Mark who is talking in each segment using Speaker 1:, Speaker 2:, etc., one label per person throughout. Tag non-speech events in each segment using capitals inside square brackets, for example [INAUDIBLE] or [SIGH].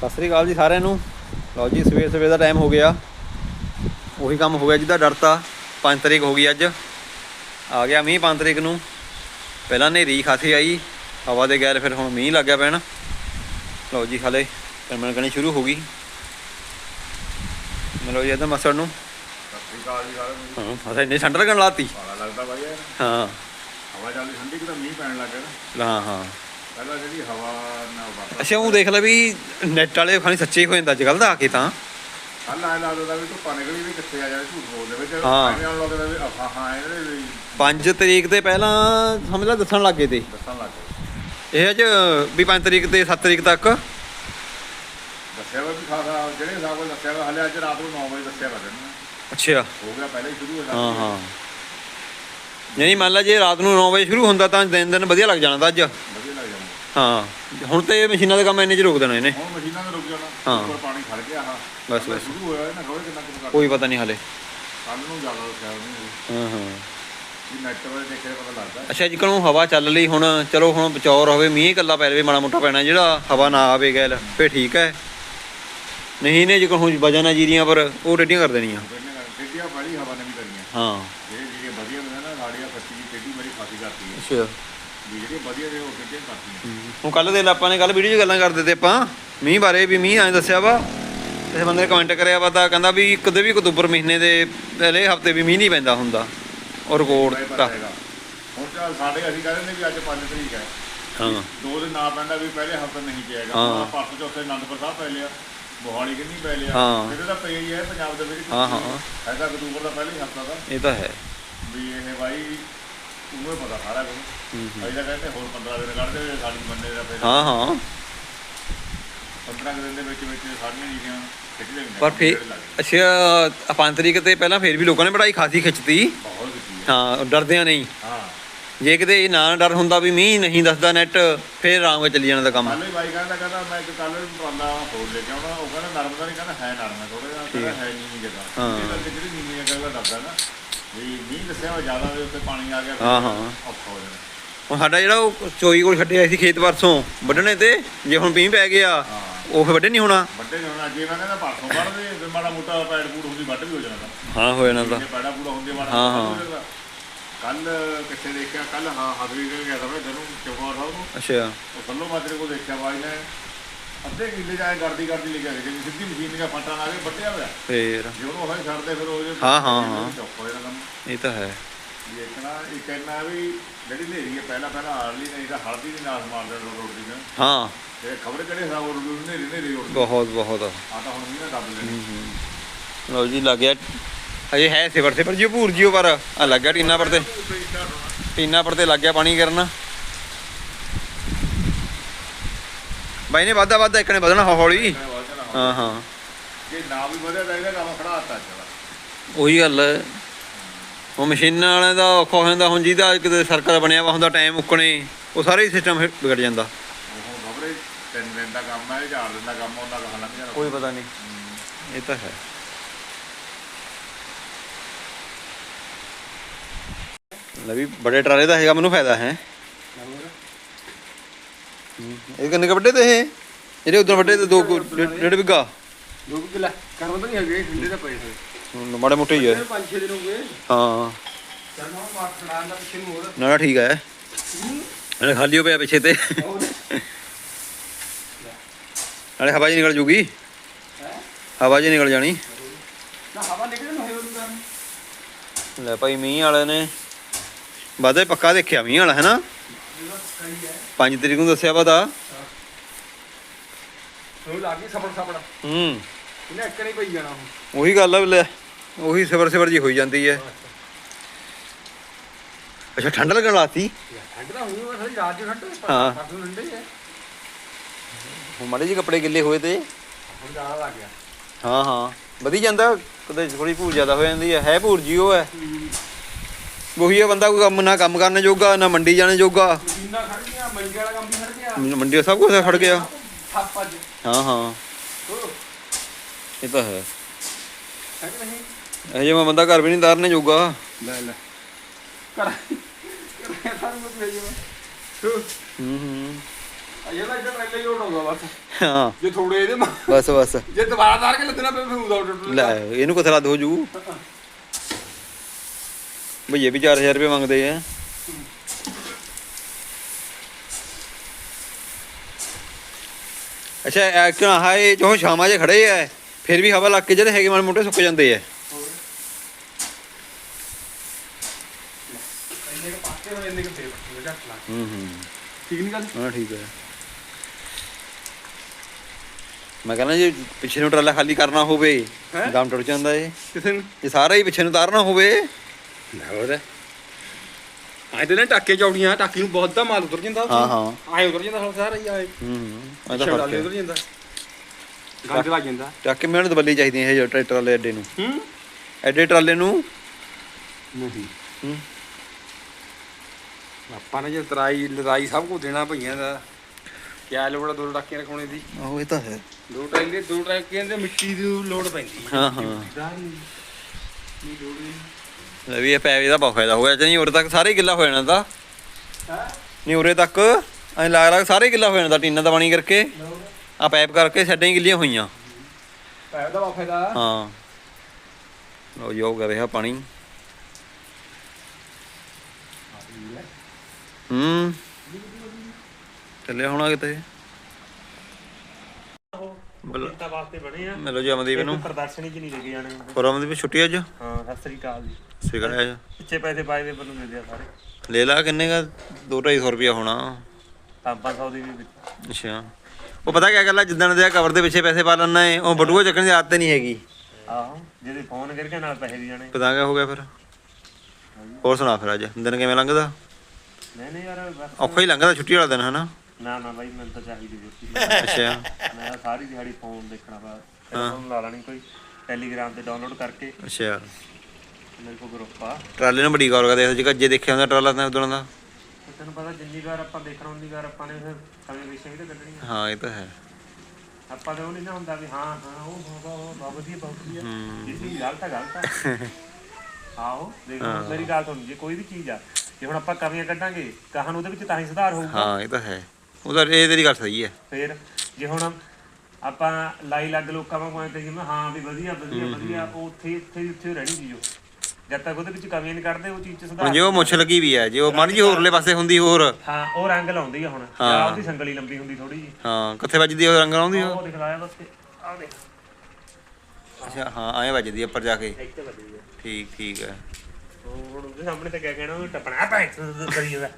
Speaker 1: ਸਤਿ ਸ੍ਰੀ ਅਕਾਲ ਜੀ ਸਾਰਿਆਂ ਨੂੰ। ਲਓ ਜੀ ਸਵੇਰ ਸਵੇਰ ਦਾ ਟਾਈਮ ਹੋ ਗਿਆ। ਉਹੀ ਕੰਮ ਹੋ ਗਿਆ ਜਿਹਦਾ ਡਰ ਤਾ 5 ਤਰੀਕ ਹੋ ਗਈ ਅੱਜ। ਆ ਗਿਆ ਮੀਂਹ 5 ਤਰੀਕ ਨੂੰ। ਪਹਿਲਾਂ ਨੇਰੀ ਖਾਸੀ ਆਈ ਹਵਾ ਦੇ ਗੈਰ ਫਿਰ ਹੁਣ ਮੀਂਹ ਲੱਗ ਗਿਆ ਪੈਣ ਲਓ ਜੀ ਹਾਲੇ ਕਣਮਣ ਕਣੀ ਸ਼ੁਰੂ ਹੋ ਗਈ। ਮਿਲੋ ਜੀ ਇਹਦਾ ਮਸੜ ਨੂੰ।
Speaker 2: ਸਤਿ ਅਕਾਲ ਜੀ ਸਾਰਿਆਂ ਨੂੰ।
Speaker 1: ਹਾਂ ਅਸਾਂ ਇੰਨੇ ਠੰਡ ਲੱਗਣ ਲਾਤੀ।
Speaker 2: ਲੱਗਦਾ ਬਾਈ
Speaker 1: ਹਾਂ।
Speaker 2: ਹਵਾ ਚੱਲਦੀ ਠੰਡੀ ਕਿ ਤਾਂ ਮੀਂਹ ਪੈਣ ਲੱਗ ਗਿਆ
Speaker 1: ਹਾਂ ਹਾਂ।
Speaker 2: ਪਹਿਲਾਂ ਜਿਹੜੀ ਹਵਾ ਨਾਲ ਵਰਤਾ
Speaker 1: ਅੱਛਾ ਉਹ ਦੇਖ ਲੈ ਵੀ ਨੈਟ ਵਾਲੇ ਖਾਣੀ ਸੱਚੇ ਹੋ ਜਾਂਦਾ ਅੱਜ ਦਾ ਆ ਕੇ ਤਾਂ।
Speaker 2: ਕੱਲ ਆਇਆ ਲੱਗਦਾ ਵੀ ਧੁੱਪਾਂ ਨਿਕਲੀ ਵੀ ਕਿੱਥੇ ਆ ਜਾਵੇ ਝੂਠ ਬੋਲਦੇ ਵਿੱਚ
Speaker 1: ਹਾਂ।
Speaker 2: ਐਵੇਂ ਆਉਣ ਲੱਗਦਾ ਵੀ ਆਹਾ ਹਾਂ ਇਹਦੇ ਵੀ
Speaker 1: 5 ਤਰੀਕ ਤੇ ਪਹਿਲਾਂ ਸਮਝ ਲੈ ਦੱਸਣ ਲੱਗੇ ਤੇ।
Speaker 2: ਦੱਸਣ ਲੱਗ ਗਏ।
Speaker 1: ਇਹ ਅੱਜ ਵੀ 5 ਤਰੀਕ ਤੇ 7 ਤਰੀਕ ਤੱਕ।
Speaker 2: ਦੱਸਿਆ ਵਾ ਵੀ ਖਾਸਾ ਜਿਹੜੇ ਹਿਸਾਬ ਨਾਲ ਦੱਸਿਆ ਵਾ ਹਲੇ ਅੱਜ ਰਾਤ ਨੂੰ 9 ਵਜੇ ਦੱਸਿਆ ਵਾ ਤੈਨੂੰ।
Speaker 1: ਅੱਛਾ।
Speaker 2: ਹੋ ਗਿਆ ਪਹਿਲਾਂ ਹੀ ਸ਼ੁਰੂ ਹੋ
Speaker 1: ਹਾਂ
Speaker 2: ਜਾਂਦਾ।
Speaker 1: ਹਾਂ ਨਹੀਂ ਮੰਨ ਲਾ ਜੇ ਰਾਤ ਨੂੰ 9 ਵਜੇ ਸ਼ੁਰੂ ਹੁੰਦਾ ਤਾਂ ਦਿਨ ਦਿਨ ਵਧੀਆ ਲੱਗ ਜਾਣਾ ਤਾਂ ਅੱਜ।
Speaker 2: ਵਧੀਆ ਲੱਗ ਜਾਣਾ
Speaker 1: ਹਾਂ। ਹੁਣ ਤੇ ਮਸ਼ੀਨਾਂ ਦੇ ਕੰਮ ਇੰਨੇ ਚ ਰੋਕ ਦੇਣਾ ਇਹਨੇ।
Speaker 2: ਹੁਣ ਮਸ਼ੀਨਾਂ ਨੇ ਰੁਕ ਜਾਣਾ।
Speaker 1: ਹਾਂ।
Speaker 2: ਉੱਪਰ ਪਾਣੀ ਖੜ ਗਿਆ ਆਹ।
Speaker 1: ਬਸ, ਬਸ।
Speaker 2: ਸ਼ੁਰੂ ਹੋਇਆ ਇਹਨਾਂ ਖਬਰ ਕਿੰਨਾ ਕੁ ਕਰ
Speaker 1: ਕੋਈ ਪਤਾ ਨਹੀਂ ਹਾਲੇ।
Speaker 2: ਕੱਲ ਨੂੰ ਜ਼ਿਆਦਾ ਦੱਸਿਆ ਉਹਨੇ
Speaker 1: ਹਾਂ ਹਾਂ।
Speaker 2: ਵੀ ਨੈਟ ਵਾਲੇ ਦੇਖੇ ਪਤਾ ਲੱਗਦਾ।
Speaker 1: ਅੱਛਾ ਜਿੱਕਣ ਨੂੰ ਹਵਾ ਚੱਲ ਲਈ ਹੁਣ ਚਲੋ ਹੁਣ ਬਚੌਰ ਹੋਵੇ ਮੀਂਹ ਕੱਲਾ ਪੈ ਜਾਵੇ ਮਾੜਾ ਮੋਟਾ ਪੈਣਾ ਜਿਹੜਾ ਹਵਾ ਨਾ ਆਵੇ ਗੈਲ ਫੇ ਠੀਕ ਹੈ। ਨਹੀਂ ਨੇ ਜਿੱਕਣ ਹੁਣ ਵਜਨ ਆ ਜੀਰੀਆਂ ਪਰ ਉਹ ਟੇਡੀਆਂ ਕਰ ਦੇਣੀਆਂ।
Speaker 2: ਟੇਡੀਆਂ ਬੜੀ ਹਵਾ ਨੇ ਵੀ ਕਰੀਆਂ
Speaker 1: ਹਾਂ।
Speaker 2: ਇਹ ਜਿਹੜੀਆਂ ਵਧੀਆ ਨੇ ਨਾ ਗਾੜੀਆਂ ਕੱਚੀ ਦੀ ਟੇਡੀ ਮੇਰੀ ਖਾਸੀ ਕਰਦੀ ਹੈ।
Speaker 1: ਅੱਛਾ।
Speaker 2: ਵੀ ਜਿਹੜੀਆਂ ਵਧੀਆ ਨੇ ਉਹ ਟੇਡੀਆਂ ਕਰਦੀਆਂ
Speaker 1: ਹੁਣ ਕੱਲ ਦੇ ਆਪਾਂ ਨੇ ਕੱਲ ਵੀਡੀਓ 'ਚ ਗੱਲਾਂ ਕਰਦੇ ਤੇ ਆਪਾਂ। ਮੀਂਹ ਬਾਰੇ ਵੀ ਮੀਂਹ ਐਂ ਦੱਸਿਆ ਵਾ। ਕਿਸੇ ਬੰਦੇ ਨੇ ਕਮੈਂਟ ਕਰਿਆ ਵਾ ਤਾਂ ਕਹਿੰਦਾ ਵੀ ਕਦੇ ਵੀ ਅਕਤੂਬਰ ਮਹੀਨੇ ਦੇ ਪਹਿਲੇ ਹਫ਼ਤੇ ਵੀ ਮੀਂਹ ਨਹੀਂ ਪੈਂਦਾ ਹੁੰਦਾ। ਔਰ ਰਿਕਾਰਡ ਤਾਂ।
Speaker 2: ਹੁਣ ਚੱਲ ਸਾਡੇ ਅਸੀਂ ਕਹਿੰਦੇ ਨੇ ਵੀ ਅੱਜ 5 ਤਰੀਕ ਹੈ।
Speaker 1: ਹਾਂ।
Speaker 2: ਦੋ ਦਿਨ ਨਾ ਪੈਂਦਾ ਵੀ ਪਹਿਲੇ ਹਫ਼ਤੇ ਨਹੀਂ ਪਿਆਗਾ
Speaker 1: ਹਾਂ।
Speaker 2: ਪਰਸੋਂ ਚੌਥੇ ਅਨੰਦਪੁਰ ਸਾਹਿਬ ਪੈ ਲਿਆ। ਮੋਹਾਲੀ ਕਿੰਨੀ ਪੈ ਲਿਆ।
Speaker 1: ਹਾਂ।
Speaker 2: ਇਹਦੇ ਤਾਂ ਪਈ ਹੀ ਹੈ ਪੰਜਾਬ ਦੇ ਵਿੱਚ
Speaker 1: ਹਾਂ, ਹਾਂ।
Speaker 2: ਐਸਾ ਅਕਤੂਬਰ ਦਾ ਪਹਿਲੇ ਹਫਤਾ ਦਾ।
Speaker 1: ਇਹ ਤਾਂ ਹੈ।
Speaker 2: ਵੀ ਇਹ ਬਾਈ ਉਹਨੂੰ ਹੀ ਪਤਾ ਸਾਰਾ ਕੁਝ
Speaker 1: ਹੂੰ, ਹੂੰ।
Speaker 2: ਅਸੀਂ ਤਾਂ ਕਹਿੰਦੇ ਹੋਰ 15 ਦਿਨ ਕੱਢਦੇ ਸਾਡੀ ਬੰਦੇ ਦਾ ਫਿਰ
Speaker 1: ਹਾਂ ਹਾਂ।
Speaker 2: 15 ਕੁ ਦਿਨ ਦੇ ਵਿੱਚ ਵਿੱਚ ਸਾਰੀਆਂ ਚੀਜ਼ਾਂ ਖਿੱਚ ਲੈਂਦੀਆਂ
Speaker 1: ਪਰ ਫੇ ਅੱਛਾ 5 ਤਰੀਕ ਤੇ ਪਹਿਲਾਂ ਫੇਰ ਵੀ ਲੋਕਾਂ ਨੇ ਬੜਾਈ ਖਾਸੀ ਖਿੱਚਤੀ।
Speaker 2: ਬਹੁਤ ਹੈ
Speaker 1: ਹਾਂ ਡਰਦਿਆਂ ਨਹੀਂ।
Speaker 2: ਹਾਂ।
Speaker 1: ਜੇ ਕਿਤੇ ਇਹ ਨਾ ਡਰ ਹੁੰਦਾ ਵੀ ਮੀਂਹ ਨਹੀਂ ਦੱਸਦਾ ਨੈਟ ਫੇਰ ਆਰਾਮ ਨਾਲ ਚੱਲੀ ਜਾਣਾ ਦਾ ਕੰਮ।
Speaker 2: ਕੱਲ ਹੀ ਬਾਈ ਕਹਿੰਦਾ ਕਹਿੰਦਾ ਮੈਂ ਇੱਕ ਕੱਲ ਟਰਾਲਾ ਹੋਰ ਲੈ ਕੇ ਆਉਣਾ। ਉਹ ਕਹਿੰਦਾ ਨਰਮ ਨਹੀਂ ਕਹਿੰਦਾ ਹੈ ਨਰਮ ਥੋੜਾ ਜਿਹਾ ਕਹਿੰਦਾ ਹੈ ਨਹੀਂ ਜਗ੍ਹਾ।
Speaker 1: ਹਾਂ।
Speaker 2: ਇਹ ਕਰਕੇ ਜਿਹੜੀ ਨੀਵੀਂ ਜਗ੍ਹਾ ਦਾ ਡਰਦਾ ਨਾ ਵੀ ਮੀਂਹ ਦੱਸਿਆ ਵਾ ਜ਼ਿਆਦਾ ਵੀ ਉੱਤੇ ਪਾਣੀ ਆ ਗਿਆ ਫਿਰ
Speaker 1: ਹਾਂ, ਹਾਂ।
Speaker 2: ਔਖਾ ਹੋ ਜਾਣਾ
Speaker 1: ਹੁਣ ਸਾਡਾ ਜਿਹੜਾ ਉਹ ਚੋਈ ਕੋਲ ਛੱਡਿਆ ਸੀ ਖੇਤ ਪਰਸੋਂ ਵੱਢਣੇ ਤੇ ਜੇ ਹੁਣ ਮੀਂਹ ਪੈ ਗਿਆ
Speaker 2: ਹਾਂ।
Speaker 1: ਉਹ ਫੇ ਵੱਢੇ ਨਹੀਂ ਹੋਣਾ।
Speaker 2: ਵੱਡੇ ਹੋਣਾ ਜੇ ਮੈਂ ਕਹਿੰਦਾ ਪਰਸੋਂ ਵੱਢਦੇ ਫਿਰ ਮਾੜਾ ਮੋਟਾ ਪੈੜ ਪੂੜ ਹੁੰਦੀ ਵੱਢ ਵੀ ਹੋ ਜਾਣਾ
Speaker 1: ਹਾਂ ਹੋ ਜਾਣਾ ਤਾਂ
Speaker 2: ਜੇ ਪੈੜਾ ਪੂੜਾ ਹੁੰਦੇ ਮਾੜਾ
Speaker 1: ਹਾਂ, ਹਾਂ।
Speaker 2: ਕੱਲ ਕਿੱਥੇ ਦੇਖਿਆ? ਕੱਲ ਹਾਂ ਹਦਰੀ ਦੇ ਗਿਆ ਤਾਂ ਮੈਂ ਜਦੋਂ ਚੌਕਾ ਸਾਹਿਬ ਨੂੰ।
Speaker 1: ਅੱਛਾ।
Speaker 2: ਉਹ ਕੱਲੋ ਮਾਜਰੇ ਕੋ ਦੇਖਿਆ ਬਾਈ ਨੇ ਅੱਧੇ ਕਿੱਲੇ ਜਾਏ ਗੜਦੀ ਗੜਦੀ ਲਿਖਿਆ ਸੀ ਜਿਵੇਂ ਸਿੱਧੀ ਮਸ਼ੀਨ ਦੀਆਂ ਫਾਟਾਂ ਲਾ ਕੇ ਵੱਟਿਆ ਹੋਇਆ।
Speaker 1: ਫੇਰ।
Speaker 2: ਜੇ ਉਹਨੂੰ ਹੋਈ ਛੱਡਦੇ ਫਿਰ ਉਹ ਜੇ
Speaker 1: ਹਾਂ, ਹਾਂ, ਹਾਂ।
Speaker 2: ਕੰਮ।
Speaker 1: ਇਹ ਤਾਂ ਹੈ।
Speaker 2: ਦੇਖਣਾ ਇਹ ਕਹਿਣਾ ਵੀ ਜਿਹੜੀ ਨੇਰੀ ਹੈ ਪਹਿਲਾਂ ਪਹਿਲਾਂ ਹਾਰਲੀ ਨਹੀਂ ਤਾਂ ਹਲਦੀ ਦੀ ਨਾਸ ਮਾਰ ਦੇਣ ਰੋਡ ਦੀ ਨਾ
Speaker 1: ਹਾਂ।
Speaker 2: ਤੇ ਖਬਰ ਕਿਹੜੇ ਹਿਸਾਬ ਉਹ ਨੇਰੀ ਨੇਰੀ ਰੋਡ।
Speaker 1: ਬਹੁਤ ਬਹੁਤ।
Speaker 2: ਆ ਤਾਂ ਹੁਣ ਵੀ ਨਾ ਦੱਬ ਲੈਣੀ।
Speaker 1: ਲਓ ਜੀ ਲੱਗ ਗਿਆ। ਅਜੇ ਹੈ ਸਿਵਰ ਸਿਵਰ ਜੀ ਭੂਰ ਜਿਓ ਪਰ ਆ ਲੱਗ ਟੀਨਾ ਪਰ ਤੇ। ਟੀਨਾ ਪਰ ਤੇ ਲੱਗ ਗਿਆ ਪਾਣੀ ਕਰਨ ਬਾਈ ਨੇ ਵਾਧਾ ਵਾਧਾ ਇੱਕ ਨੇ ਵਧਣਾ ਹੌਲੀ। ਹਾਂ ਹਾਂ
Speaker 2: ਜੇ ਨਾ ਵੀ ਵਧਿਆ ਤਾਂ ਇਹਦਾ ਕੰਮ ਖੜਾ ਹੱਥਾਂ ਚਲਾ।
Speaker 1: ਉਹੀ ਗੱਲ ਹੈ। ਉਹ ਮਸ਼ੀਨਾਂ ਵਾਲਿਆਂ ਦਾ ਔਖਾ ਹੋ ਜਾਂਦਾ ਹੁਣ ਜਿਹਦਾ ਕਿਤੇ ਸਰਕਲ ਬਣਿਆ ਵਾ ਹੁੰਦਾ ਟਾਈਮ ਮੁੱਕਣੇ ਉਹ ਸਾਰੇ ਹੀ ਸਿਸਟਮ ਵਿਗੜ ਜਾਂਦਾ।
Speaker 2: ਉਹ ਹੁਣ ਖਬਰੇ ਤਿੰਨ ਦਿਨ ਦਾ ਕੰਮ ਹੈ ਚਾਰ ਦਿਨ ਦਾ ਕੰਮ ਆ, ਉਹਨਾਂ ਦਾ ਲੰਘ ਜਾਣਾ
Speaker 1: ਪਤਾ ਨਹੀਂ। ਇਹ ਤਾਂ ਹੈ। ਲੈ ਵੀ ਬੜੇ ਟਰਾਲੇ ਦਾ ਹੈਗਾ ਮੈਨੂੰ ਫਾਇਦਾ ਹੈ। ਇਹ ਕਿੰਨੇ ਕੁ ਵੱਡੇ ਤੇ ਇਹ? ਜਿਹੜੇ ਉਧਰ ਵੱਡੇ ਤੇ ਦੋ ਕੁ ਡੇਢ ਡੇਢ ਬਿੱਗਾ
Speaker 3: ਦੋ ਕਿਲਾ। ਕਰਨ ਤਾਂ ਨਹੀਂ ਹੈਗੇ ਠੰਡੇ ਦਾ ਪਏ ਹੋਏ।
Speaker 1: ਹੁਣ ਮਾੜੇ ਮੋਟੇ ਹੀ ਹੈ
Speaker 3: ਪੰਜ ਛੇ ਦਿਨ ਹੋ ਗਏ।
Speaker 1: ਹਾਂ।
Speaker 3: ਚੱਲ ਨਾ ਮਾਰ ਖੜਾਉਣ ਦਾ ਪਿੱਛੇ ਨੂੰ ਹੋਰ
Speaker 1: ਨਾ ਨਾ ਠੀਕ ਹੈ ਨਾਲੇ ਖਾਲੀ ਹੋ ਪਿਆ ਪਿੱਛੇ ਤੇ। ਨਾਲੇ ਹਵਾ ਜੀ ਨਿਕਲ ਜੂਗੀ। ਹਵਾ ਜੀ ਨਿਕਲ ਜਾਣੀ।
Speaker 3: ਨਾ ਹਵਾ ਨਿਕਲੇ ਨਾ ਹੋਏ ਉਹਨੂੰ ਕਰਨ
Speaker 1: ਲੈ ਭਾਈ ਮੀਂਹ ਵਾਲੇ ਨੇ। ਵਾਦਾ ਪੱਕਾ ਦੇਖਿਆ ਮੀਂਹ ਵਾਲਾ ਹੈ ਨਾ? 5 ਤਰੀਕ ਨੂੰ ਦੱਸਿਆ ਵਾ ਤਾਂ
Speaker 3: ਉਹ ਲੱਗੀ ਸਫੜ ਸਫੜ
Speaker 1: ਹੂੰ।
Speaker 3: ਇਹਨੇ ਇੱਕ ਨਹੀਂ ਪਈ ਜਾਣਾ ਹੁਣ।
Speaker 1: ਉਹੀ ਗੱਲ ਆ ਵੀ ਲੈ ਉਹੀ ਸਿਵਰ ਸਿਵਰ ਜੀ ਹੋਈ ਜਾਂਦੀ ਹੈ ਅੱਛਾ। ਠੰਡ ਲੱਗਣ ਲਾਤੀ?
Speaker 3: ਠੰਡ ਤਾਂ ਹੋਈ ਉਹ ਸਾਰੀ ਰਾਤ ਦੀ ਠੰਡ
Speaker 1: ਹਾਂ।
Speaker 3: ਪਰਸੋਂ ਠੰਡੇ ਹੀ ਹੈ
Speaker 1: ਹੁਣ ਮਾੜੇ ਜੀ ਕੱਪੜੇ ਗਿੱਲੇ ਹੋਏ ਤੇ।
Speaker 3: ਹੁਣ ਜ਼ਿਆਦਾ ਲੱਗ ਗਿਆ।
Speaker 1: ਹਾਂ ਹਾਂ। ਵਧੀ ਜਾਂਦਾ ਕਦੇ ਥੋੜੀ ਭੂਰ ਜ਼ਿਆਦਾ ਹੋ ਜਾਂਦੀ ਹੈ ਹੈ ਭੂਰ ਜੀ ਉਹ ਹੈ। ਉਹੀ ਹੈ ਬੰਦਾ ਕੋਈ ਕੰਮ ਨਾ ਕੰਮ ਕਰਨ ਜੋਗਾ ਨਾ ਮੰਡੀ ਜਾਣੇ ਜੋਗਾ।
Speaker 3: ਖੜ ਮੰਡੀ ਵਾਲਾ ਕੰਮ ਵੀ ਖੜ ਗਿਆ।
Speaker 1: ਮੰਡੀ ਦਾ ਸਭ ਕੁਝ ਖੜ ਗਿਆ।
Speaker 3: ਅੱਜ।
Speaker 1: ਹਾਂ ਹਾਂ। ਇਹ ਤਾਂ ਹੈ। ਇਹ ਜਿਹਾ ਬੰਦਾ ਘਰ ਵੀ ਨਹੀਂ ਤਾਰਨੇ ਜੋਗਾ।
Speaker 3: ਲੈ ਲੈ। ਕਰ ਕਰ ਸਾਨੂੰ ਕੁਝ ਭੇਜੋ
Speaker 1: ਹੂੰ। ਹੂੰ
Speaker 3: ਅਜੇ ਤਾਂ ਇੱਧਰ ਪਹਿਲੇ ਹੀ ਲੋਡ ਹੋਊਗਾ ਬਸ।
Speaker 1: ਹਾਂ।
Speaker 3: ਜੇ ਥੋੜੇ ਇਹਦੇ ਮਾ-
Speaker 1: ਬਸ ਬਸ।
Speaker 3: ਜੇ ਦੁਬਾਰਾ ਤਾਰ ਕੇ ਲੱਦਣਾ ਪਵੇ ਫਿਰ ਉਹਦਾ
Speaker 1: ਲੈ ਇਹਨੂੰ ਕਿੱਥੇ ਰੱਦ ਹੋ ਜੂ? ਭਈਏ ਵੀ 4000 ਰੁਪਏ ਮੰਗਦੇ ਆ। ਅੱਛਾ ਇਹ ਕਿਉਂ ਹਾਏ ਜੋ ਸ਼ਾਮਾਂ 'ਚ ਖੜੇ ਆ ਫਿਰ ਵੀ ਹਵਾ ਲੱਗ ਕੇ ਜਿਹੜੇ ਹੈਗੇ ਮਾੜੇ ਮੋਟੇ ਸੁੱਕ ਜਾਂਦੇ ਆ।
Speaker 3: ਇੰਨੇ ਕੁ ਪਾਸੇ ਹੋਏ ਇੰਨੇ ਕੁ ਫੇਰ ਪੱਟੀ ਝੱਟ ਲਾ
Speaker 1: ਹੂੰ ਹੂੰ।
Speaker 3: ਠੀਕ ਨਹੀਂ ਗੱਲ
Speaker 1: ਹਾਂ ਠੀਕ ਹੈ ਮੈਂ ਕਹਿੰਦਾ ਜੇ ਪਿੱਛੇ ਨੂੰ ਟਰਾਲਾ ਖਾਲੀ ਕਰਨਾ ਹੋਵੇ? ਦਮ ਟੁੱਟ ਜਾਂਦਾ ਏ।
Speaker 3: ਕਿਸੇ ਨੂੰ?
Speaker 1: ਜੇ ਸਾਰਾ ਹੀ ਪਿੱਛੇ ਨੂੰ ਤਾਰਨਾ ਹੋਵੇ।
Speaker 3: ਹੋਰ। ਆਏ ਤੇ ਨਾ ਟਾਕੇ ਚੌੜੀਆਂ ਟਾਕੀ ਨੂੰ ਬਹੁਤ ਦਾ ਮਾਲ ਉਤਰ ਜਾਂਦਾ
Speaker 1: ਹਾਂ ਹਾਂ।
Speaker 3: ਆਏ ਉਤਰ ਜਾਂਦਾ ਸਾਰਾ ਹੀ ਆਏ।
Speaker 1: ਹੂੰ ਹੂੰ ਇਹ ਤਾਂ
Speaker 3: ਛੋੜਾ
Speaker 1: ਫ਼ਰਕ
Speaker 3: ਉਤਰ ਜਾਂਦਾ। ਗੰਦ ਲੱਗ ਜਾਂਦਾ।
Speaker 1: ਚੱਕ ਕੇ ਮੈਨੂੰ ਦਬੱਲੀ ਚਾਹੀਦੀ ਹੈ ਇਹ ਟਰੈਕਟਰ ਵਾਲੇ ਐਡੇ ਨੂੰ।
Speaker 3: ਹੂੰ।
Speaker 1: ਐਡੇ ਟਰਾਲੇ ਨੂੰ।
Speaker 3: ਨਹੀਂ।
Speaker 1: ਹੂੰ।
Speaker 3: ਆਪਾਂ ਨੇ ਜੇ ਤਰਾਈ ਲੜਾਈ ਸਭ ਕੁਝ ਦੇਣਾ ਭਈਆਂ ਦਾ। ਕਿਆ ਲੋੜ ਦੋ ਟਾਕੀਆਂ ਰਖਾਉਣੇ ਦੀ?
Speaker 1: ਆਹੋ ਇਹ ਤਾਂ ਹੈ।
Speaker 3: ਦੋ ਟਾਈਲੇ ਦੋ ਟਾਕੀਆਂ ਦੇ ਮਿੱਟੀ ਦੀ ਲੋੜ ਪੈਂਦੀ।
Speaker 1: ਹਾਂ ਹਾਂ।
Speaker 3: ਨਹੀਂ ਲੋੜ ਨਹੀਂ।
Speaker 1: ਲੈ ਵੀ ਇਹ ਪੈਵੇ ਦਾ ਬਹੁਤ ਫਾਇਦਾ ਹੋਇਆ ਨਹੀਂ ਉਰੇ ਤੱਕ ਸਾਰੇ ਹੀ ਗਿੱਲਾ ਹੋ ਜਾਣਾ ਤਾਂ।
Speaker 3: ਹਾਂ?
Speaker 1: ਨਹੀਂ ਉਰੇ ਤੱਕ ਐਂ ਲੱਗ ਲੱਗ ਸਾਰੇ ਹੀ ਗਿੱਲਾ ਹੋ ਜਾਣਾ ਤਾਂ ਟੀਨਾਂ ਦਾ ਪਾਣੀ ਕਰਕੇ। ਆ ਪਾਈਪ ਕਰਕੇ ਸਾਈਡਾਂ ਹੀ ਗਿੱਲੀਆਂ ਹੋਈਆਂ।
Speaker 3: ਪੈਰ ਦਾ ਵਾਫੇ ਦਾ
Speaker 1: ਹਾਂ। ਲੋ ਜੋ ਕਰ ਰਿਹਾ ਪਾਣੀ। ਹੂੰ। ਚੱਲੇ ਹੋਣਾ ਕਿਤੇ। ਬਲ
Speaker 4: ਤਾਂ ਵਾਸਤੇ ਬਣੇ ਆ।
Speaker 1: ਮਿਲੋ ਜੀ ਅਮਨਦੀਪ ਨੂੰ।
Speaker 4: ਪ੍ਰਦਰਸ਼ਨੀ ਚ ਨਹੀਂ ਲੈ ਕੇ ਜਾਣੇ।
Speaker 1: ਹੋਰ ਅਮਨਦੀਪ ਛੁੱਟੀ ਅੱਜ?
Speaker 4: ਹਾਂ ਸਤਿ ਸ੍ਰੀ ਅਕਾਲ ਜੀ।
Speaker 1: ਸਿਗਾ ਆਇਆ?
Speaker 4: ਪਿੱਛੇ ਪੈਸੇ ਪਾਏ ਵੇ ਮੈਨੂੰ ਦੇ ਦਿਆ ਸਾਰੇ।
Speaker 1: ਲੈ ਲਾ ਕਿੰਨੇ ਦਾ 2-250 ਰੁਪਿਆ ਹੋਣਾ।
Speaker 4: ਤਾਂ 500 ਦੀ ਵੀ।
Speaker 1: ਅੱਛਾ। ਉਹ ਪਤਾ ਕਿਆ ਗੱਲ ਆ ਜਿੱਦਣ ਦੇ ਕਵਰ ਦੇ ਪਿੱਛੇ ਪੈਸੇ ਪਾ ਲੈਣਾ ਏ ਉਹ ਬਟੂਆ ਚੱਕਣ ਦੀ ਆਦਤ ਨਹੀਂ ਹੈਗੀ।
Speaker 4: ਆਹੋ ਜਿਹਦੇ ਫੋਨ ਕਰਕੇ ਨਾਲ ਪੈਸੇ ਵੀ ਜਾਣੇ।
Speaker 1: ਪਤਾ ਕਿਆ ਹੋ ਗਿਆ ਫਿਰ? ਹੋਰ ਸੁਣਾ ਫਿਰ ਅੱਜ ਦਿਨ ਕਿਵੇਂ ਲੰਘਦਾ?
Speaker 4: ਨਹੀਂ ਨਹੀਂ ਯਾਰ ਬਸ।
Speaker 1: ਔਖਾ ਹੀ ਲੰਘਦਾ ਛੁੱਟੀ ਵਾਲਾ ਦਿਨ ਹਨਾ?
Speaker 4: ਨਾ ਨਾ ਬਾਈ ਮੈਨੂੰ ਤਾਂ ਚਾਹੀਦੀ ਜੁੱਤੀ
Speaker 1: ਅੱਛਾ।
Speaker 4: ਮੈਂ ਤਾਂ ਸਾਰੀ ਦਿਹਾੜੀ ਫੋਨ ਦੇਖਣਾ ਵਾ। ਫੋਨ ਲਾ ਲੈਣੀ ਕੋਈ ਟੈਲੀਗ੍ਰਾਮ ਤੇ ਡਾਊਨਲੋਡ ਕਰਕੇ।
Speaker 1: ਅੱਛਾ।
Speaker 4: ਮੇਰੇ ਕੋਲ ਗਰੁੱਪ ਆ।
Speaker 1: ਟਰਾਲੇ ਨੂੰ ਬੜੀ ਗੌਰ ਕਰਦੇ ਹੋ ਜੇ ਅੱਜੇ ਦੇਖਿਆ ਹੁੰਦਾ ਟਰਾਲਾ ਤਾਂ ਉਦੋਂ ਦਾ।
Speaker 4: ਤੇ ਤੈਨੂੰ ਪਤਾ ਜਿੰਨੀ ਵਾਰ ਆਪਾਂ ਦੇਖਣਾ ਉਨੀ ਵਾਰ ਆਪਾਂ ਨੇ ਫਿਰ ਸਮੇਂ ਵਿਸ਼ੇ ਵੀ ਤਾਂ ਕੱਢਣੀ ਆ।
Speaker 1: ਹਾਂ ਇਹ ਤਾਂ ਹੈ।
Speaker 4: ਆਪਾਂ ਤੇ ਉਹ ਨਹੀਂ ਨਾ ਹੁੰਦਾ ਵੀ ਹਾਂ ਹਾਂ ਉਹ ਬਾਬਾ ਉਹ ਜੇ ਗਲਤ ਆ ਗਲਤ ਆ। [LAUGHS] ਆਓ ਦੇਖੋ ਹੁਣ ਮੇਰੀ ਗੱਲ ਸੁਣ ਜੇ ਕੋਈ ਵੀ ਚੀਜ਼ ਆ ਜੇ ਹੁਣ ਆਪਾਂ ਕਮੀਆਂ ਕੱਢਾਂਗੇ ਕਹਾਂ ਉਹਦੇ ਵਿੱਚ ਤਾਂ ਹੀ ਸੁਧਾਰ ਹੋਊਗਾ।
Speaker 1: ਹਾਂ ਇਹ ਤਾਂ ਹੈ। ਉਹਦਾ ਇਹ ਤੇਰੀ ਗੱਲ ਸਹੀ ਹੈ।
Speaker 4: ਫੇਰ ਜੇ ਹੁਣ ਆਪਾਂ ਲਾਈ ਲੱਗ ਲੋਕਾਂ ਵਾਂਗੂ ਐਂ ਤੇ ਜਿਵੇਂ ਹਾਂ ਵੀ ਵਧੀਆ ਵਧੀਆ ਵਧੀਆ ਉਹ ਉੱਥੇ ਉੱਥੇ ਦੀ ਉੱਥੇ ਰਹਿਣੀ ਉਹ। ਜਦ ਤੱਕ ਉਹਦੇ ਵਿੱਚ ਕਮੀਆਂ ਨਹੀਂ ਕੱਢਦੇ ਉਹ ਚੀਜ਼ ਚ
Speaker 1: ਹੁਣ
Speaker 4: ਸੁਧਾਰ
Speaker 1: ਜੇ ਉਹ ਮੁੱਛ ਲੱਗੀ ਵੀ ਹੈ ਜੇ ਉਹ ਮਾੜੀ ਜਿਹੀ ਹੋਰਲੇ ਪਾਸੇ ਹੁੰਦੀ ਹੋਰ।
Speaker 4: ਹਾਂ ਉਹ ਰੰਗ ਲਾਉਂਦੀ ਆ ਹੁਣ। ਜਾਂ ਉਹਦੀ ਸੰਗਲੀ ਲੰਬੀ ਹੁੰਦੀ ਥੋੜੀ ਜੀ
Speaker 1: ਹਾਂ ਕਿੱਥੇ ਵੱਜਦੀ ਉਹ ਰੰਗ ਲਾਉਂਦੀ ਉਹ?
Speaker 4: ਉਹ ਦਿਖਲਾਇਆ ਬਸ ਆਹ ਦੇਖ।
Speaker 1: ਅੱਛਾ ਹਾਂ ਐਂ ਵੱਜਦੀ ਆ ਉੱਪਰ ਜਾ ਕੇ।
Speaker 4: ਇੱਥੇ ਵੱਜੀ ਆ।
Speaker 1: ਠੀਕ ਠੀਕ ਹੈ
Speaker 4: ਉਹ ਹੁਣ ਉਹਦੇ ਸਾਹਮਣੇ ਤਾਂ ਕਿਆ ਕਹਿਣਾ ਉਹ ਟੱਪਣਾ ਪੈ ਕਰੀ ਜਾਂਦਾ।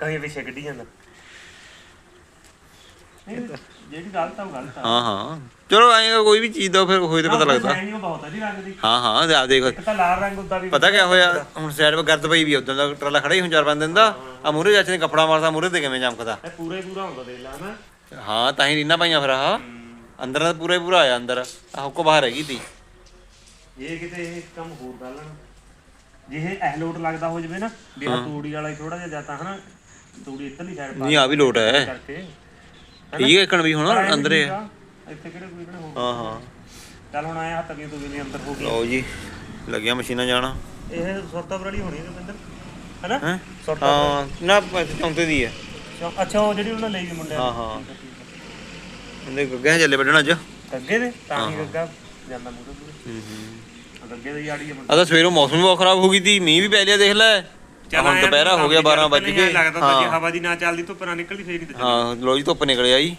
Speaker 4: ਕਹੀਂ ਪਿੱਛੇ ਕੱਢੀ ਜਾਂਦਾ। ਜਿਹੜੀ ਗਲਤ ਆ ਉਹ ਗਲਤ ਆ
Speaker 1: ਹਾਂ ਹਾਂ। ਚਲੋ ਐਂ ਕੋਈ ਵੀ ਚੀਜ਼ ਦਾ ਫਿਰ ਹੋਏ ਤੇ ਪਤਾ ਲੱਗਦਾ।
Speaker 4: ਸ਼ਾਈਨਿੰਗ ਬਹੁਤ ਆ ਜੀ ਰੰਗ ਦੀ।
Speaker 1: ਹਾਂ ਹਾਂ ਆ ਦੇਖ।
Speaker 4: ਇੱਕ ਤਾਂ ਲਾਲ ਰੰਗ ਹੁੰਦਾ ਵੀ।
Speaker 1: ਪਤਾ ਕਿਆ ਹੋਇਆ? ਹੁਣ ਸਾਈਡ 'ਤੇ ਗਰਦ ਪਈ ਵੀ ਉਦੋਂ ਦਾ ਟਰਾਲਾ ਖੜਾ ਹੀ ਹੁਣ ਚਾਰ ਪੰਜ ਦਿਨ ਦਾ। ਆ ਮੂਰੇ ਚਾਚੇ ਨੇ ਕੱਪੜਾ ਮਾਰਦਾ ਮੂਰੇ ਤੇ ਕਿਵੇਂ ਚਮਕਦਾ?
Speaker 4: ਇਹ ਪੂਰਾ ਹੀ ਪੂਰਾ ਹੁੰਦਾ ਦੇਖ ਲਾ ਹਨਾ।
Speaker 1: ਹਾਂ ਤਾਂ ਹੀ ਰੀਨਾ ਪਾਈਆਂ ਫਿਰ ਆਹ। ਅੰਦਰ ਦਾ ਪੂਰਾ ਪੂਰਾ ਆਇਆ ਅੰਦਰ। ਆਹ ਹੁੱਕ ਬਾਹਰ ਹੈਗੀ ਤੀ।
Speaker 4: ਇਹ ਕਿਤੇ ਇਹ ਕੰਮ ਹੋਰ ਕਰ ਲੈਣ। ਜੇ ਇਹ ਐਹਲੋਟ ਲੱਗਦਾ ਹੋ ਜਵੇ ਨਾ ਵੀ ਤੂੜੀ ਵਾਲਾ ਥੋੜਾ ਜਿਹਾ ਜਾਤਾ ਹਨਾ ਤੂੜੀ ਇੱਧਰਲੀ ਸਾਈਡ ਪਾ
Speaker 1: ਨਹੀਂ ਆ ਵੀ ਲੋਟ ਹੈ।
Speaker 4: ਕਰਕੇ।
Speaker 1: ਠੀਕ ਹੈ ਇੱਕਣ ਵੀ ਹੁਣ ਅੰਦਰੇ
Speaker 4: ਆ, ਇੱਥੇ ਕਿਹੜੇ ਕੋਈ ਕਿਹੜੇ ਹੋ
Speaker 1: ਹਾਂ ਹਾਂ।
Speaker 4: ਚੱਲ ਹੁਣ ਆਇਆ ਹੱਥ ਵੀ ਤੂੰ ਵੀ ਅੰਦਰ ਹੋ ਗਈ।
Speaker 1: ਲਓ ਜੀ ਲੱਗਿਆ ਮਸ਼ੀਨਾਂ ਜਾਣਾ।
Speaker 4: ਇਹ ਸੁਰਤਾਪੁਰ ਵਾਲੀ ਹੋਣੀ ਹੈ ਰਵਿੰਦਰ ਹਨਾ?
Speaker 1: ਹੈ? ਹਾਂ ਨਾ ਚੌਂਤੇ ਦੀ ਹੈ।
Speaker 4: ਅੱਛਾ ਉਹ ਜਿਹੜੀ ਉਹਨਾਂ ਲਈ ਗਈ ਮੁੰਡਿਆਂ
Speaker 1: ਹਾਂ ਹਾਂ। ਉਹਦੇ ਗੱਗੇ ਚੱਲੇ ਵੱਢਣ ਅੱਜ।
Speaker 4: ਗੱਗੇ ਦੇ ਤਾਂ ਹੀ ਗੱਗਾ ਜਾਂਦਾ ਮੂਰੇ
Speaker 1: ਹੂੰ ਹੂੰ।
Speaker 4: ਗੱਗੇ ਦੇ ਯਾੜੀ ਆ
Speaker 1: ਤਾਂ ਸਵੇਰੋਂ ਮੌਸਮ ਵੀ ਬਹੁਤ ਖਰਾਬ ਹੋ ਗਈ ਤੀ ਮੀਂਹ ਵੀ ਪੈ ਲਿਆ ਦੇਖ ਲੈ। ਹੁਣ ਦੁਪਹਿਰਾ ਹੋ ਗਿਆ 12 ਵੱਜ ਗਏ।
Speaker 4: ਲੱਗਦਾ ਤਾਂ ਜੇ
Speaker 1: ਹਾਂ।
Speaker 4: ਹਵਾ ਦੀ ਨਾ ਚੱਲਦੀ ਧੁੱਪ ਨਾ ਨਿਕਲਦੀ ਫੇਰ ਨਹੀਂ
Speaker 1: ਹਾਂ ਲੋ ਜੀ ਧੁੱਪ ਨਿਕਲ ਆਈ।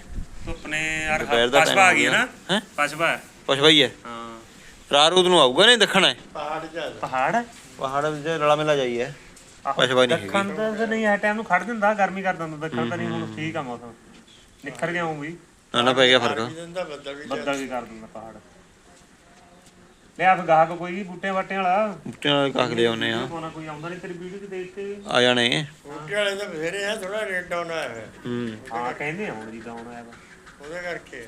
Speaker 4: ਧੁੱਪ ਨੇ ਯਾਰ ਪਛਵਾ ਆ ਗਈ ਹੈ ਨਾ?
Speaker 1: ਹੈ?
Speaker 4: ਪਛਵਾ
Speaker 1: ਪਛਵਾ ਹੀ ਹੈ।
Speaker 4: ਹਾਂ।
Speaker 1: ਰੂਤ ਨੂੰ ਆਊਗਾ ਨਹੀਂ ਦੱਖਣਾ? ਹੈ
Speaker 4: ਪਹਾੜ ਹੈ
Speaker 1: ਪਹਾੜ? ਵਿੱਚ ਰਲਾ ਮੇਲਾ ਜਾਈਏ ਪਛਵਾ ਨਹੀਂ
Speaker 4: ਦੱਖਣ ਦਾ ਤਾਂ ਨਹੀਂ ਆ ਟਾਈਮ ਨੂੰ ਖੜ ਦਿੰਦਾ ਗਰਮੀ ਕਰ ਦਿੰਦਾ ਦੱਖਣ ਤਾਂ ਨਹੀਂ ਹੁਣ ਠੀਕ ਆ ਮੌਸਮ। ਨਿਖਰ ਗਿਆ ਹੂੰ ਵੀ।
Speaker 1: ਨਾ ਨਾ ਪੈ ਗਿਆ ਫ਼ਰਕ।
Speaker 4: ਬੱਦਲ ਵੀ ਕਰ ਦਿੰਦਾ ਪਹਾੜ। ਲੈ ਆ ਫਿਰ ਗਾਹਕ ਕੋਈ ਬੂਟੇ ਬਾਟੇ ਵਾਲਾ।
Speaker 1: ਬੂਟਿਆਂ ਨਾਲ ਕਾਖ ਲਿਆ ਉਹਨੇ ਆ।
Speaker 4: ਕੋਨਾ ਕੋਈ ਆਉਂਦਾ ਨਹੀਂ ਤੇਰੀ ਵੀਡੀਓ ਚ ਦੇਖ ਕੇ।
Speaker 1: ਆ ਜਾਣੇ।
Speaker 5: ਬੂਟੇ ਵਾਲੇ ਤਾਂ ਬਥੇਰੇ ਆ ਥੋੜਾ ਰੇਟ ਡਾਊਨ ਆਇਆ
Speaker 1: ਹੂੰ।
Speaker 4: ਹਾਂ ਕਹਿੰਦੇ ਆ ਹੁਣ ਜੀ ਡਾਉਣ ਆਇਆ ਵਾ
Speaker 5: ਉਹਦੇ ਕਰਕੇ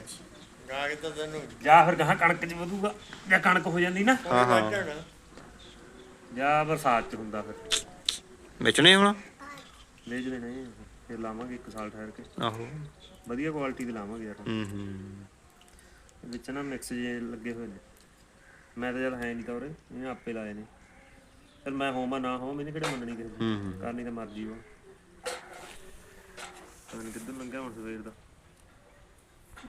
Speaker 5: ਗਾ ਕੇ ਤਾਂ ਤੈਨੂੰ
Speaker 4: ਜਾਂ ਫਿਰ ਗਾਹ ਕਣਕ ਚ ਵਧੂਗਾ ਜਾਂ ਕਣਕ ਹੋ ਜਾਂਦੀ ਨਾ। ਜਾਂ ਬਰਸਾਤ ਚ ਹੁੰਦਾ ਫਿਰ।
Speaker 1: ਵੇਚਣੇ ਹੁਣ?
Speaker 4: ਵੇਚਦੇ ਨਹੀਂ ਫਿਰ ਲਾਵਾਂਗੇ ਇੱਕ ਸਾਲ ਠਹਿਰ ਕੇ।
Speaker 1: ਆਹੋ।
Speaker 4: ਵਧੀਆ ਕੁਆਲਿਟੀ ਦੇ ਲਾਵਾਂਗੇ ਯਾਰ।
Speaker 1: ਹੂੰ ਹੂੰ।
Speaker 4: ਵਿੱਚ ਨਾ ਮਿਕਸ ਜੇ ਲੱਗੇ ਹੋਏ ਨੇ। ਮੈਂ ਤਾਂ ਜਦ ਹੈ ਨਹੀਂ ਤਾਂ ਉਰੇ ਇਹ ਆਪੇ ਲਾਏ ਨੇ। ਫਿਰ ਮੈਂ ਹੋਵਾਂ ਨਾ ਹੋਵਾਂ ਮੈਨੂੰ ਕਿਹੜੇ ਮੰਨਣੀ ਕਿਸੇ ਦੀ। ਕਰਨੀ ਤਾਂ ਮਰਜ਼ੀ ਵਾ। ਪਤਾ ਨਹੀਂ ਕਿੱਧਰ ਲੰਘਿਆ ਹੁਣ ਸਵੇਰ ਦਾ।